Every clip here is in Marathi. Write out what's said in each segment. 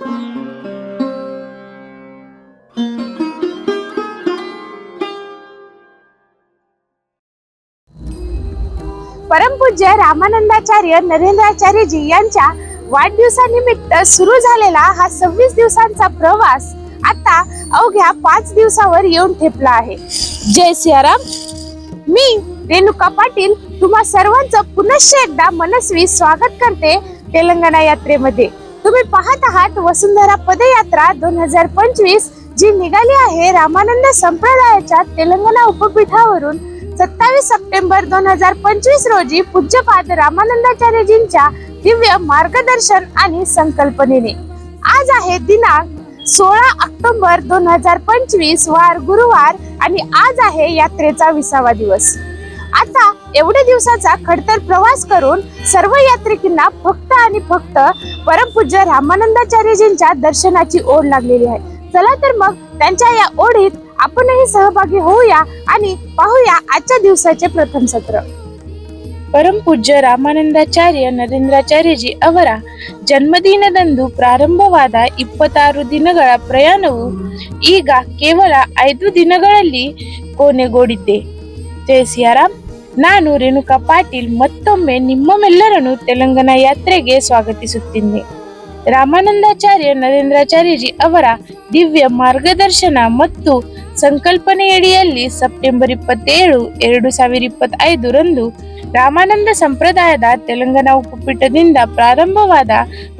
परमपूज्य रामानंदाचार्य नरेंद्राचार्यजी यांच्या वाढदिवसानिमित्त सुरू झालेला हा सव्वीस दिवसांचा प्रवास आता अवघ्या पाच दिवसावर येऊन ठेपला आहे. जय सियाराम. मी रेणुका पाटील. तुम्हा सर्वांचं पुनश्च एकदा मनस्वी स्वागत करते तेलंगणा यात्रेमध्ये. तुम्ही पाहत आहात वसुंधरा पदयात्रा दोन हजार पंचवीस जी निघाली आहे रामानंद संप्रदायाच्या तेलंगणा उपपीठावरून. सत्तावीस सप्टेंबर दोन हजार पंचवीस रोजी पूज्यपाद रामानंदाचार्यजींच्या दिव्य मार्गदर्शन आणि संकल्पनेने. आज आहे दिनांक सोळा ऑक्टोबर दोन हजार पंचवीस वार गुरुवार आणि आज आहे यात्रेचा विसावा दिवस. आता एवढ्या दिवसाचा खडतर प्रवास करून सर्व यात्रिकींना फक्त आणि फक्त परमपूज्य रामानंदाचार्यजींच्या दर्शनाची ओढ लागलेली आहे चला तर मग त्यांच्या या ओढीत आपणही सहभागी होऊया आणि पाहूया आजच्या दिवसाचे प्रथम सत्र ಪರಮಪೂಜ್ಯ ರಾಮಾನಂದಾಚಾರ್ಯ ನರೇಂದ್ರಾಚಾರ್ಯಜಿ ಅವರ ಜನ್ಮದಿನದಂದು ಪ್ರಾರಂಭವಾದ ಇಪ್ಪತ್ತಾರು ದಿನಗಳ ಪ್ರಯಾಣವು ಈಗ ಕೇವಲ ಐದು ದಿನಗಳಲ್ಲಿ ಕೊನೆಗೊಂಡಿದೆ ಜಯ ಸಿಯಾರಾಮ್ ನಾನು ರೇಣುಕಾ ಪಾಟೀಲ್ ಮತ್ತೊಮ್ಮೆ ನಿಮ್ಮೆಲ್ಲರನ್ನು ತೆಲಂಗಾಣ ಯಾತ್ರೆಗೆ ಸ್ವಾಗತಿಸುತ್ತೇನೆ ರಾಮಾನಂದಾಚಾರ್ಯ ನರೇಂದ್ರಾಚಾರ್ಯಜಿ ಅವರ ದಿವ್ಯ ಮಾರ್ಗದರ್ಶನ ಮತ್ತು ಸಂಕಲ್ಪನೆಯಡಿಯಲ್ಲಿ ಸೆಪ್ಟೆಂಬರ್ ಇಪ್ಪತ್ತೇಳು, ಎರಡು ಸಾವಿರ ಇಪ್ಪತ್ತೈದು ರಂದು ರಾಮಾನಂದ ಸಂಪ್ರದಾಯದ ತೆಲಂಗಾಣ ಉಪಪೀಠದಿಂದ ಪ್ರಾರಂಭವಾದ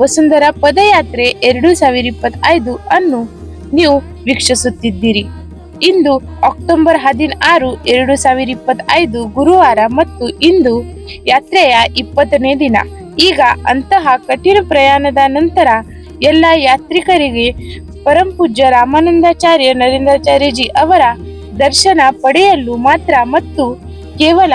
ವಸುಂಧರಾ ಪದಯಾತ್ರೆ ಎರಡು ಸಾವಿರ ಇಪ್ಪತ್ತೈದು ಅನ್ನು ನೀವು ವೀಕ್ಷಿಸುತ್ತಿದ್ದೀರಿ. ಇಂದು ಅಕ್ಟೋಬರ್ ಹದಿನಾರು, ಎರಡು ಸಾವಿರ ಇಪ್ಪತ್ತೈದು ಗುರುವಾರ ಮತ್ತು ಇಂದು ಯಾತ್ರೆಯ ಇಪ್ಪತ್ತನೇ ದಿನ. ಈಗ ಅಂತಹ ಕಠಿಣ ಪ್ರಯಾಣದ ನಂತರ ಎಲ್ಲ ಯಾತ್ರಿಕರಿಗೆ ಪರಂಪೂಜ್ಯ ರಾಮಾನಂದಾಚಾರ್ಯ ನರೇಂದ್ರಾಚಾರ್ಯಜಿ ಅವರ ದರ್ಶನ ಪಡೆಯಲು ಮಾತ್ರ ಮತ್ತು ಕೇವಲ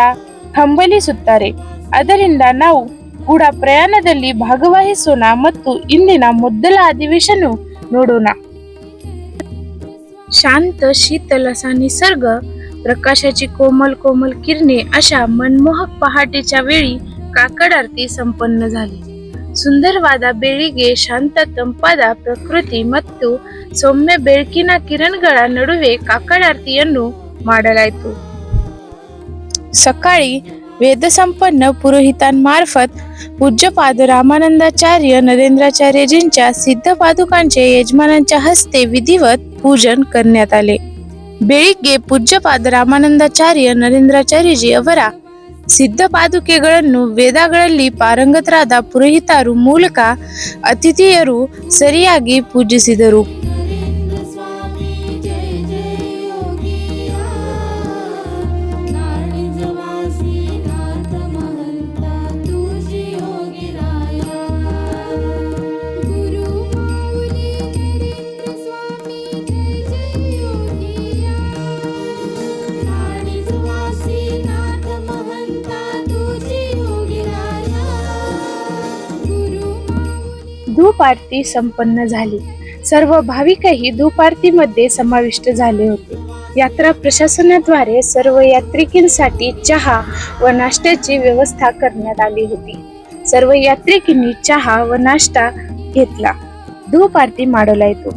ಹಂಬಲಿಸುತ್ತಾರೆ. ಅದರಿಂದ ನಾವು ಕೂಡ ಪ್ರಯಾಣದಲ್ಲಿ ಭಾಗವಹಿಸೋಣ ಮತ್ತು ಇಂದಿನ ಮೊದಲ ಅಧಿವೇಶನ ನೋಡೋಣ. शांत शीतल असा निसर्ग प्रकाशाची कोमल कोमल किरणे अशा मनमोहक पहाटेच्या वेळी काकड आरती संपन्न झाली ಸುಂದರವಾದ ಬೆಳಿಗ್ಗೆ ಶಾಂತ ತಂಪಾದ ಪ್ರಕೃತಿ ಮತ್ತು ಸೌಮ್ಯ ಬೆಳಕಿನ ಕಿರಣಗಳ ನಡುವೆ ಕಾಕಡಾರತಿಯನ್ನು ಮಾಡಲಾಯಿತು सकाळी वेदसंपन्न पुरोहितांमार्फत पूज्यपाद रामानंदाचार्य नरेंद्राचार्यजींच्या सिद्ध पादुकांचे यजमानांच्या हस्ते विधिवत पूजन करण्यात आले ಬೆಳಿಗ್ಗೆ ಪೂಜ್ಯಪಾದ ರಾಮಾನಂದಾಚಾರ್ಯ ನರೇಂದ್ರಾಚಾರ್ಯಜಿ ಅವರ ಸಿದ್ಧ ಪಾದುಕೆಗಳನ್ನು ವೇದಗಳಲ್ಲಿ ಪಾರಂಗತರಾದ ಪುರೋಹಿತರು ಮೂಲಕ ಅತಿಥಿಯರು ಸರಿಯಾಗಿ ಪೂಜಿಸಿದರು धूप आरती संपन्न झाली सर्व भाविकही धूप आरतीमध्ये समाविष्ट झाले होते यात्रा प्रशासनाद्वारे सर्व यात्रिकींसाठी चहा व नाश्त्याची व्यवस्था करण्यात आली होती सर्व यात्रिकींनी चहा व नाश्ता घेतला ಧೂಪ ಆರತಿ ಮಾಡಲಾಯಿತು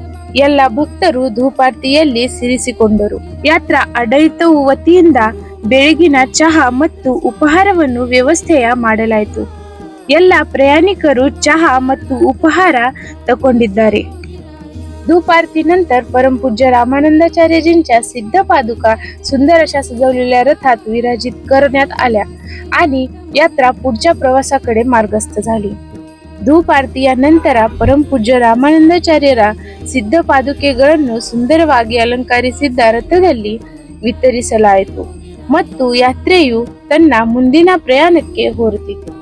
ಎಲ್ಲ ಭಕ್ತರು ಧೂಪ ಆರತಿಯಲ್ಲಿ ಸಿರಿಸಿಕೊಂಡರು ಯಾತ್ರಾ ಆಡಳಿತವು ವತಿಯಿಂದ ಬೆಳಗಿನ ಚಹಾ ಮತ್ತು ಉಪಹಾರವನ್ನು ವ್ಯವಸ್ಥೆಯ ಮಾಡಲಾಯಿತು ಎಲ್ಲ ಪ್ರಯಾಣಿಕರು ಚಹಾ ಮತ್ತು ಉಪಹಾರ ತಗೊಂಡಿದ್ದಾರೆ ದುಪಾರತಿ नंतर परमपूज्य रामानंदाचार्यजींच्या सिद्ध पादुका सुंदर अशा सजवलेल्या रथात विराजित करण्यात आल्या आणि यात्रा पुढच्या प्रवासाकडे मार्गस्थ झाली धूप आरती या नंतर परमपूज्य ರಾಮಾನಂದಾಚಾರ್ಯರ ಸಿದ್ಧ ಪಾದುಕೆಗಳನ್ನು ಸುಂದರವಾಗಿ ಅಲಂಕರಿಸಿದ್ದ ರಥದಲ್ಲಿ ವಿತರಿಸಲಾಯಿತು ಮತ್ತು ಯಾತ್ರೆಯು ತನ್ನ ಮುಂದಿನ ಪ್ರಯಾಣಕ್ಕೆ ಹೊರಟಿತು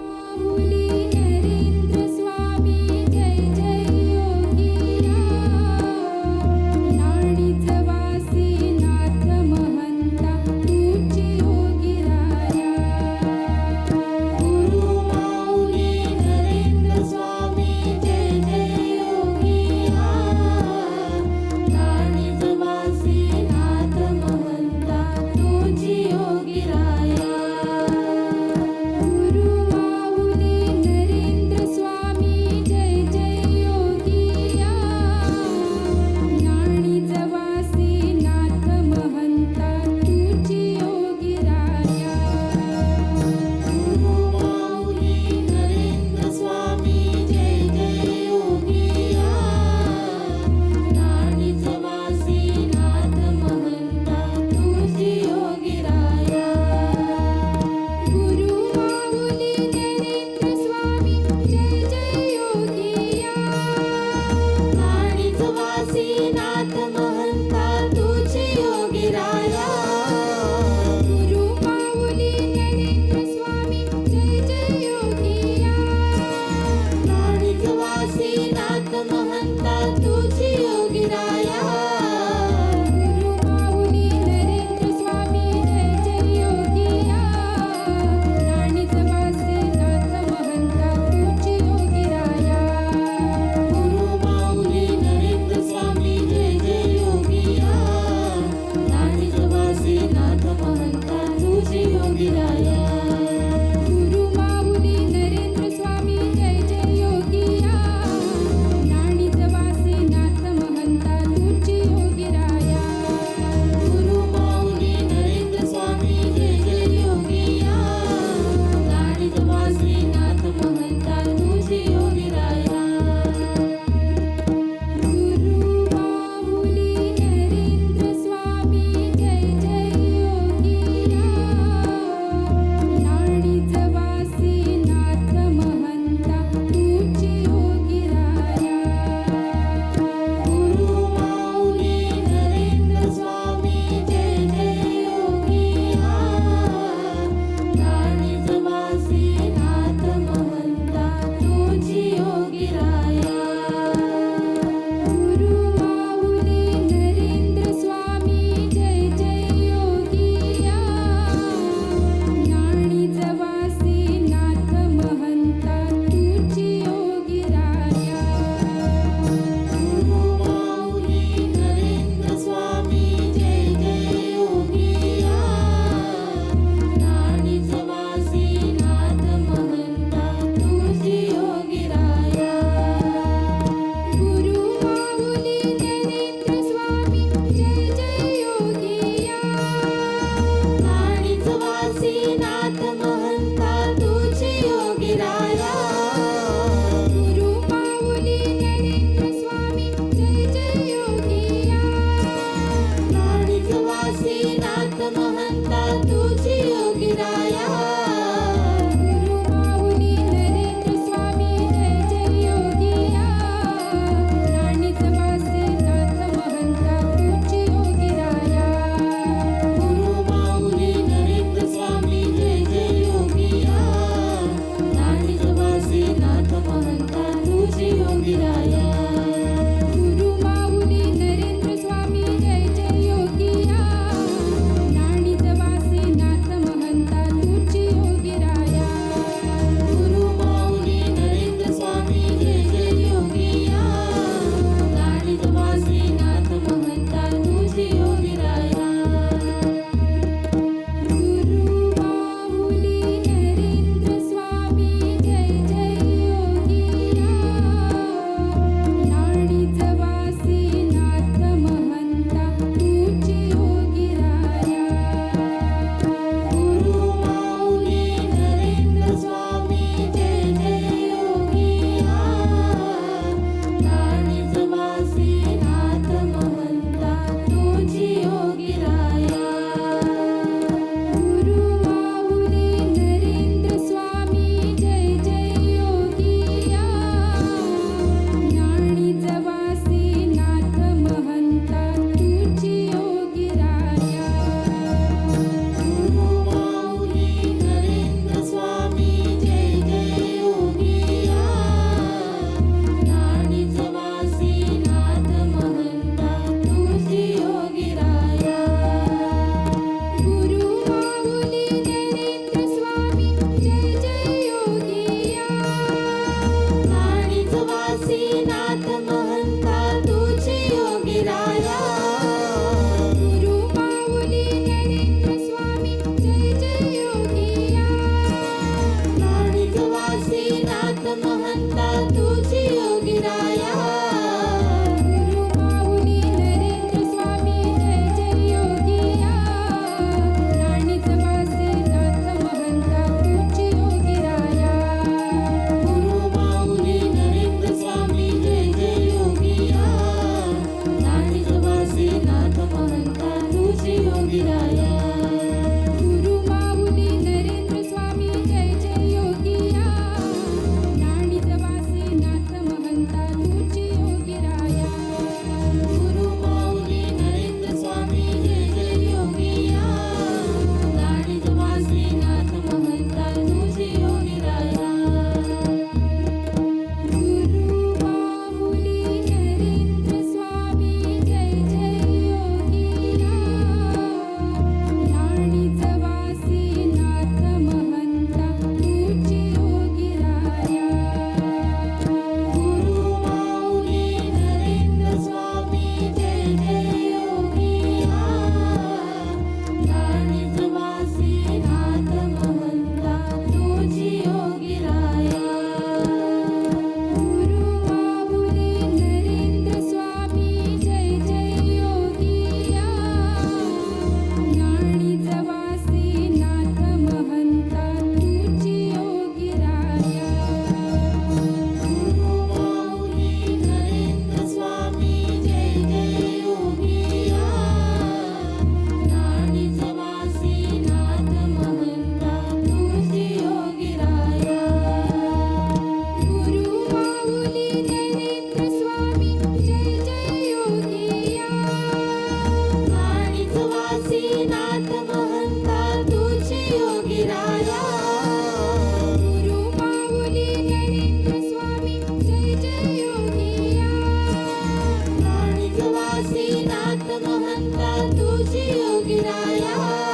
नाथ महंता तुझी योगिराया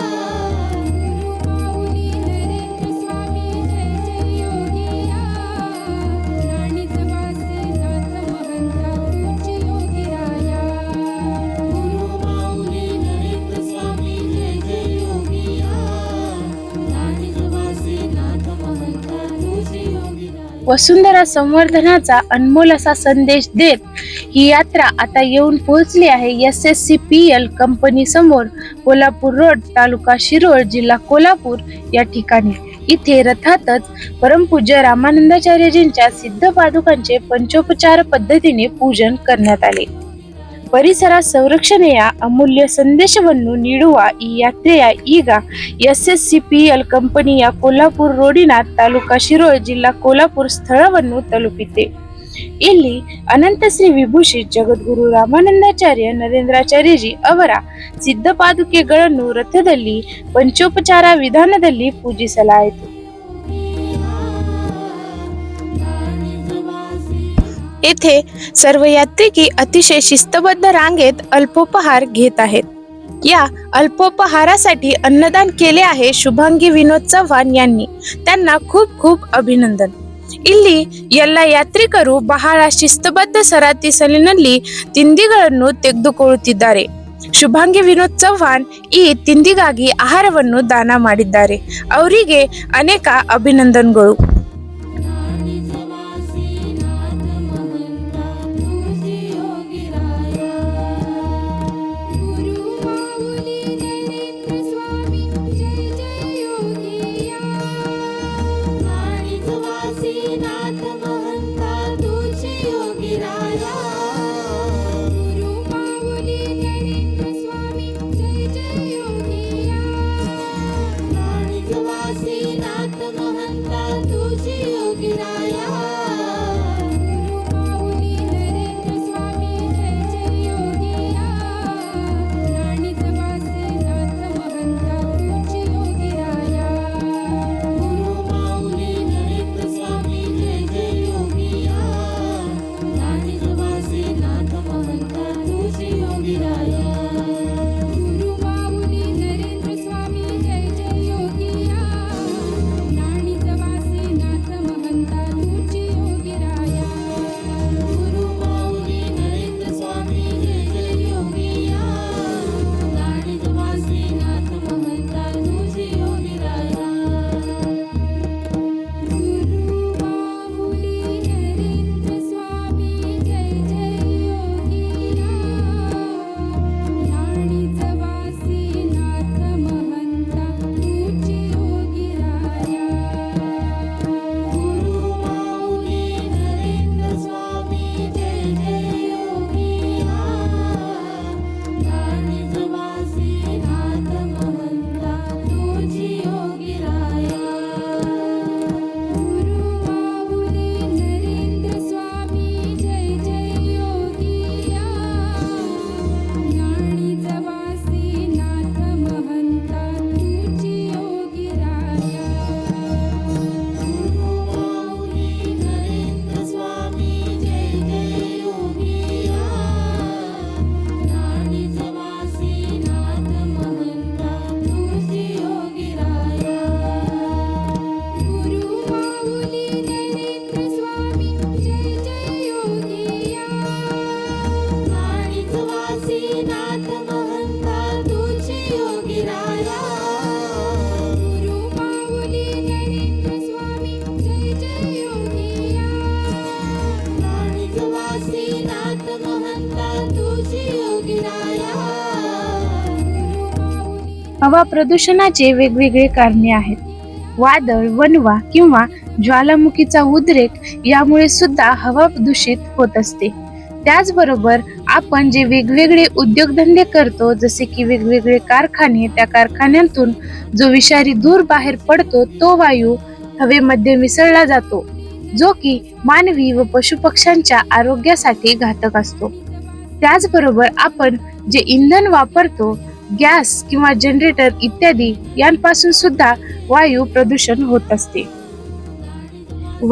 वसुंधरा संवर्धनाचा अनमोल असा संदेश देत ही यात्रा आता येऊन पोहोचली आहे. S S C P L company समोर कोल्हापूर रोड तालुका शिरोळ जिल्हा कोल्हापूर या ठिकाणी. इथे रथातच परमपूज्य रामानंदाचार्यजींच्या सिद्ध पादुकांचे पंचोपचार पद्धतीने पूजन करण्यात आले. ಪರಿಸರ ಸಂರಕ್ಷಣೆಯ ಅಮೂಲ್ಯ ಸಂದೇಶವನ್ನು ನೀಡುವ ಈ ಯಾತ್ರೆಯ ಈಗ S S C P L ಕಂಪನಿಯ ಕೊಲ್ಲಾಪುರ ರೋಡಿನ ತಾಲೂಕಾ ಶಿರೋಳ ಜಿಲ್ಲಾ ಕೋಲ್ಹಾಪುರ ಸ್ಥಳವನ್ನು ತಲುಪಿದೆ. ಇಲ್ಲಿ ಅನಂತ ಶ್ರೀ ವಿಭೂಷಿ ಜಗದ್ಗುರು ರಾಮಾನಂದಾಚಾರ್ಯ ನರೇಂದ್ರಾಚಾರ್ಯಜಿ ಅವರ ಸಿದ್ಧಪಾದುಕೆಗಳನ್ನು ರಥದಲ್ಲಿ ಪಂಚೋಪಚಾರ ವಿಧಾನದಲ್ಲಿ ಪೂಜಿಸಲಾಯಿತು. येथे सर्व यात्रिकी अतिशय शिस्तबद्ध रांगेत अल्पोपहार घेत आहेत या अल्पोपहारासाठी अन्नदान केले आहे शुभांगी विनोद चव्हाण यांनी त्यांना खूप खूप ಅಭಿನಂದನ್ ಇಲ್ಲಿ ಎಲ್ಲ ಯಾತ್ರಿಕರು ಬಹಳ ಶಿಸ್ತಬದ್ಧ ಸರಾತಿ ಸಾಲಿನಲ್ಲಿ ತಿಂಡಿಗಳನ್ನು ತೆಗೆದುಕೊಳ್ಳುತ್ತಿದ್ದಾರೆ ಶುಭಾಂಗಿ ವಿನೋದ್ ಚವ್ಹಾಣ್ ಈ ತಿಂಡಿಗಾಗಿ ಆಹಾರವನ್ನು ದಾನ ಮಾಡಿದ್ದಾರೆ ಅವರಿಗೆ ಅನೇಕ ಅಭಿನಂದನ್ಗಳು हवा प्रदूषणाचे वेगवेगळे कारणे आहेत. वादळ वनवा किंवा ज्वालामुखीचा उद्रेक यामुळे सुद्धा हवा दूषित होत असते. त्याचबरोबर आपण जे वेगवेगळे उद्योगधंदे करतो जसे की वेगवेगळे कारखाने त्या कारखान्यातून जो विषारी धूर बाहेर पडतो तो वायू हवेमध्ये मिसळला जातो जो की मानवी व पशुपक्ष्यांच्या आरोग्यासाठी घातक असतो. त्याचबरोबर आपण जे इंधन वापरतो ಗ್ಯಾಸ್ किंवा ಜನರೇಟರ್ ಇತ್ಯಾದಿ यांपासून सुद्धा ವಾಯು प्रदूषण होत असते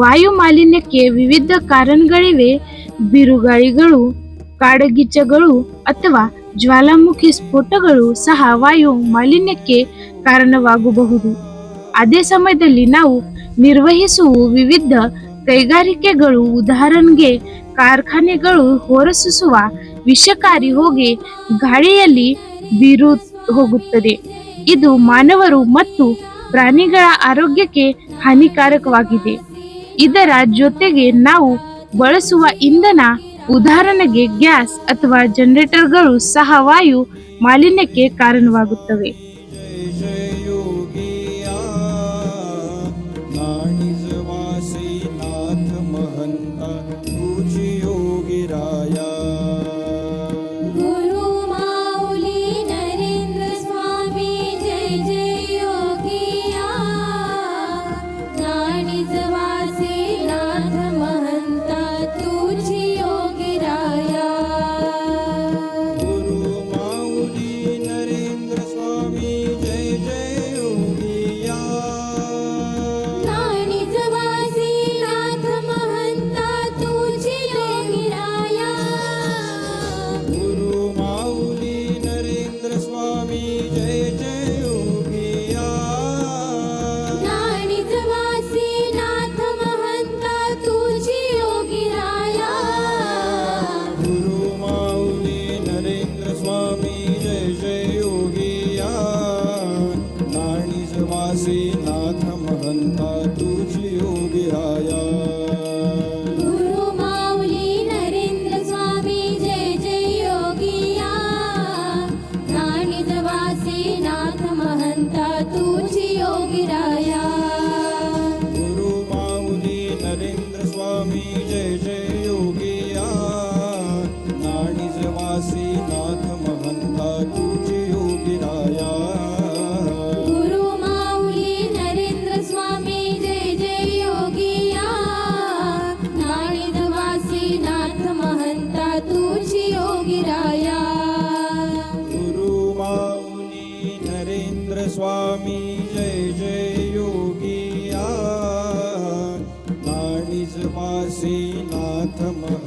वायू मालिन्यके विविध कारणगळीवे बिरुगाळी ಅಥವಾ ಜ್ವಾಲಾಮುಖಿ ಸ್ಫೋಟಗಳು ಸಹ ವಾಯು ಮಾಲಿನ್ಯಕ್ಕೆ ಕಾರಣವಾಗಬಹುದು. ಅದೇ ಸಮಯದಲ್ಲಿ ನಾವು ನಿರ್ವಹಿಸುವ ವಿವಿಧ ಕೈಗಾರಿಕೆಗಳು, ಉದಾಹರಣೆಗೆ ಕಾರ್ಖಾನೆಗಳು ಹೊರಸೂಸುವ ವಿಷಕಾರಿ ಹೋಗಿ ಗಾಳಿಯಲ್ಲಿ ಬೀರು ಹೋಗುತ್ತದೆ. ಇದು ಮಾನವರು ಮತ್ತು ಪ್ರಾಣಿಗಳ ಆರೋಗ್ಯಕ್ಕೆ ಹಾನಿಕಾರಕವಾಗಿದೆ. ಇದರ ಜೊತೆಗೆ ನಾವು ಬಳಸುವ ಇಂಧನ, ಉದಾಹರಣೆಗೆ ಗ್ಯಾಸ್ ಅಥವಾ ಜನರೇಟರ್ಗಳು ಸಹ ವಾಯು ಮಾಲಿನ್ಯಕ್ಕೆ ಕಾರಣವಾಗುತ್ತವೆ.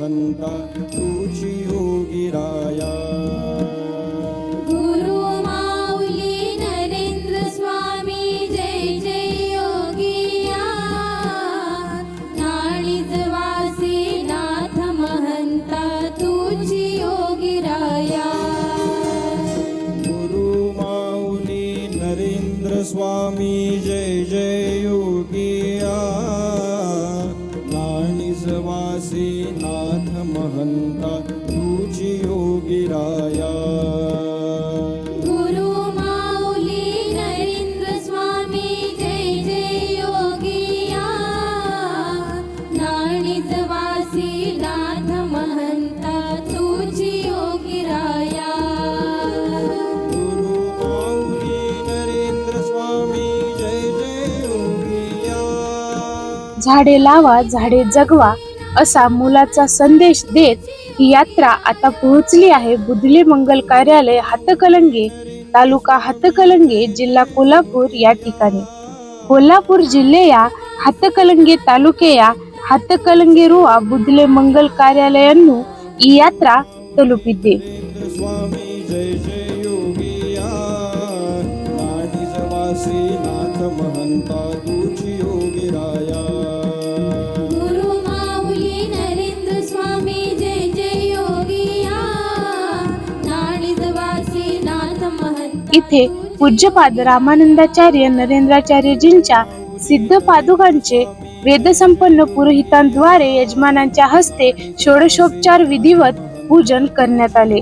महंता तुझी योगिराया राया. झाडे लावा झाडे जगवा असा मुलाचा संदेश देत ही यात्रा आता पोहोचली आहे. बुधले मंगल कार्यालय हातकलंगे तालुका हातकलंगे जिल्हा कोल्हापूर या ठिकाणी. कोल्हापूर जिल्हे या हातकलंगे तालुके या हातकलंगे रुआ बुधले मंगल कार्यालयांनु ही यात्रा तलुपी दे योगी राया. इथे पूज्यपाद रामानंदाचार्य नरेंद्राचार्यजींच्या सिद्ध पादुकांचे वेदसंपन्न पुरोहितांद्वारे यजमानांच्या हस्ते षोडशोपचार विधिवत पूजन करण्यात आले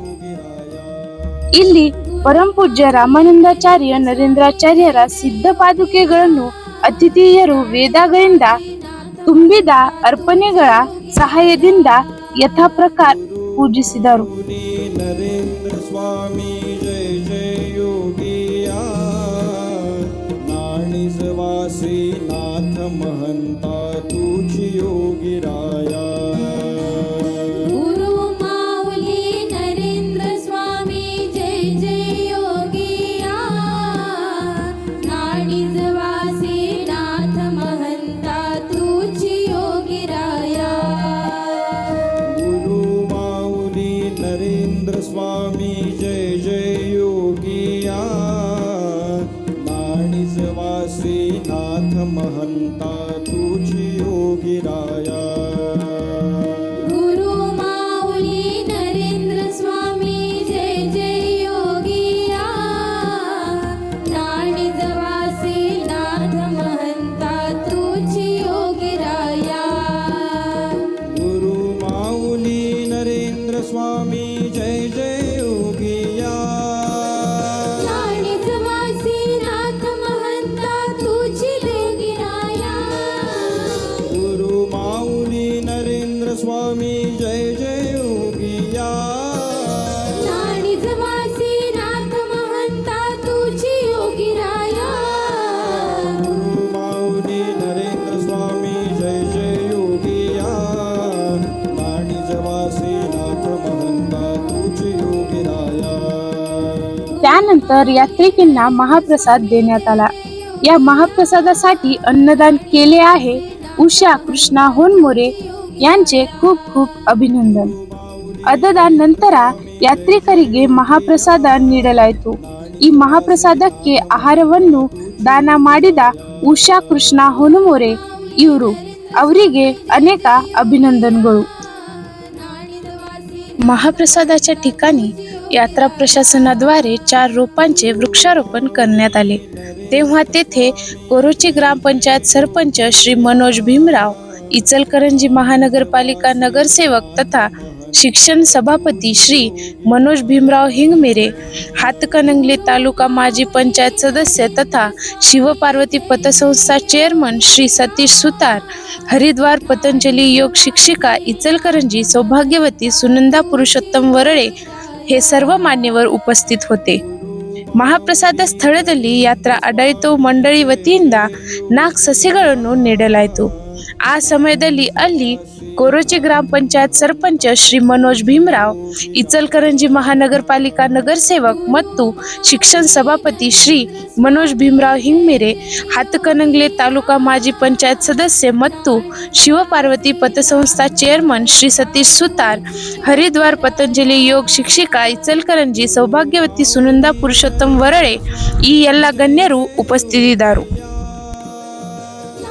ಇಲ್ಲಿ ಪರಮಪೂಜ್ಯ ರಾಮಾನಂದಾಚಾರ್ಯ ನರೇಂದ್ರಾಚಾರ್ಯರ ಸಿದ್ಧ ಪಾದುಕೆಗಳನ್ನು ಅತಿಥಿಯರು ವೇದಗಳಿಂದ ತುಂಬಿದ ಅರ್ಪಣೆಗಳ ಸಹಾಯದಿಂದ ಯಥಾಪ್ರಕಾರ ಪೂಜಿಸಿದರು वासी नाथ महंता तुझी योगी राया त्यानंतर यात्रिकींना महाप्रसाद देण्यात आला या महाप्रसादासाठी अन्नदान केले आहे उषा कृष्णा होनमोरे यांचे खूप खूप ಅಭಿನಂದನ್ ಅದದ ನಂತರ ಯಾತ್ರಿಕರಿಗೆ ಮಹಾಪ್ರಸಾದ ನೀಡಲಾಯಿತು ಈ ಮಹಾಪ್ರಸಾದಕ್ಕೆ ಆಹಾರವನ್ನು ದಾನ ಮಾಡಿದ ಉಷಾ ಕೃಷ್ಣ ಹೊನಮೊರೆ ಇವರು ಅವರಿಗೆ ಅನೇಕ ಅಭಿನಂದನೆಗಳು महाप्रसादाच्या ठिकाणी यात्रा प्रशासनाद्वारे चार रोपांचे वृक्षारोपण करण्यात आले. तेव्हा तेथे कोरोची ग्रामपंचायत सरपंच श्री मनोज भीमराव इचलकरंजी महानगरपालिका नगरसेवक तथा शिक्षण सभापती श्री मनोज भीमराव हिंगमेरे हातकणंगले तालुका माजी पंचायत सदस्य तथा शिवपार्वती पतसंस्था चेअरमन श्री सतीश सुतार हरिद्वार पतंजली योग शिक्षिका इचलकरंजी सौभाग्यवती सुनंदा पुरुषोत्तम वरळे हे सर्व मान्यवर ಉಪಸ್ಥಿತ ಹೋತೆ ಮಹಾಪ್ರಸಾದ ಸ್ಥಳದಲ್ಲಿ ಯಾತ್ರಾ ಆಡಳಿತ ಮಂಡಳಿ ವತಿಯಿಂದ ನಾಲ್ಕು ಸಸಿಗಳನ್ನು ನೀಡಲಾಯಿತು ಆ ಸಮಯದಲ್ಲಿ ಅಲ್ಲಿ कोरोचे ग्रामपंचायत सरपंच श्री मनोज भीमराव इचलकरंजी महानगरपालिका नगरसेवक मत्तू शिक्षण सभापती श्री मनोज भीमराव हिंगमिरे हातकणंगले तालुका माजी पंचायत सदस्य मत्तू शिवपार्वती पतसंस्था चेअरमन श्री सतीश सुतार हरिद्वार पतंजली योग शिक्षिका इचलकरंजी सौभाग्यवती सुनंदा पुरुषोत्तम वरळे ई यल्ला गण्यरू उपस्थितीदारू.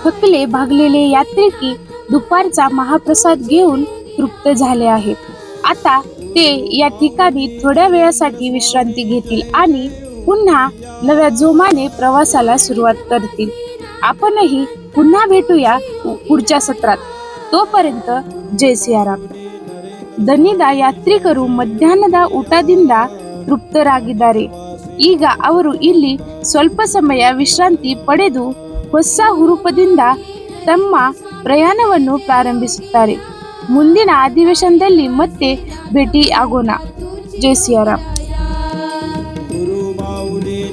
थकले भागलेले यात्रिकी दुपारचा महाप्रसाद घेऊन तृप्त झाले आहेत आता ते या ठिकाणी थोड्या वेळासाठी विश्रांती घेतील आणि पुन्हा नव्या जोमाने प्रवासाला सुरुवात करतील आपणही पुन्हा भेटूया पुढच्या सत्रात तोपर्यंत जय सियाराम ದನಿದ ಯಾತ್ರಿಕರು ಮಧ್ಯಾಹ್ನದ ಊಟದಿಂದ ತೃಪ್ತರಾಗಿದ್ದಾರೆ ಈಗ ಅವರು ಇಲ್ಲಿ ಸ್ವಲ್ಪ ಸಮಯ ವಿಶ್ರಾಂತಿ ಪಡೆದು ಹೊಸ ಹುರುಪದಿಂದ ತಮ್ಮ ಪ್ರಯಾಣವನ್ನು ಪ್ರಾರಂಭಿಸುತ್ತಾರೆ. ಮುಂದಿನ ಅಧಿವೇಶನದಲ್ಲಿ ಮತ್ತೆ ಭೇಟಿ ಆಗೋಣ ಜೈ ಸಿಯಾರಾಮ್.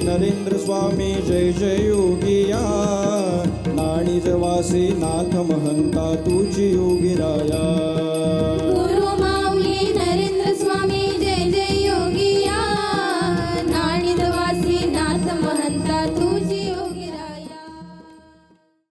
ನರೇಂದ್ರ ಸ್ವಾಮಿ, ಜೈ ಜಯ ಯೋಗಿಯ. ನಾಣಿಜವಾಸಿ ನಾಥ ಮಹಂತ ಯೋಗಿ ಯೋಗಿರಾಯ